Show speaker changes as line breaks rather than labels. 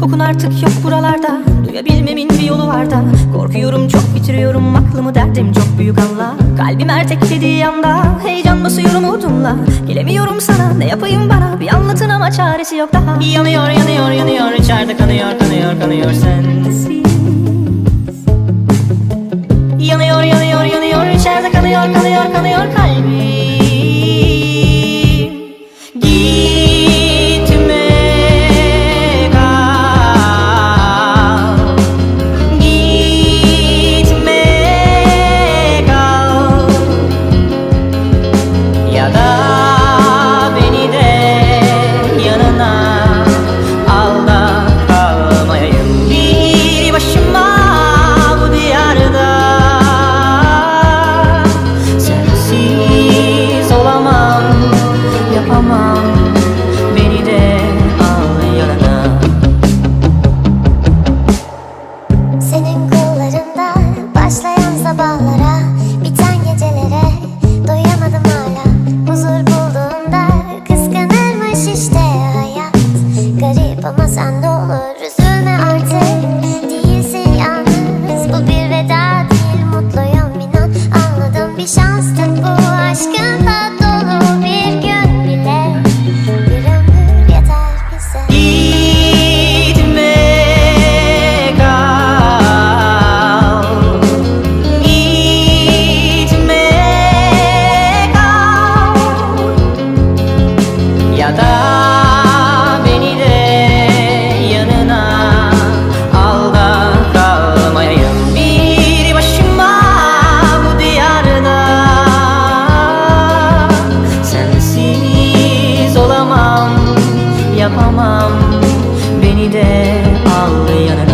Kokun artık yok buralarda. Duyabilmemin bir yolu var da. Korkuyorum çok bitiriyorum aklımı derdim çok büyük Allah Kalbim erteklediği anda Heyecan basıyor umudumla. Gelemiyorum sana ne yapayım bana? Bir anlatın ama çaresi yok daha.
Yanıyor yanıyor yanıyor içeride kanıyor kanıyor kanıyor sen. yapamam. Beni de al yanına.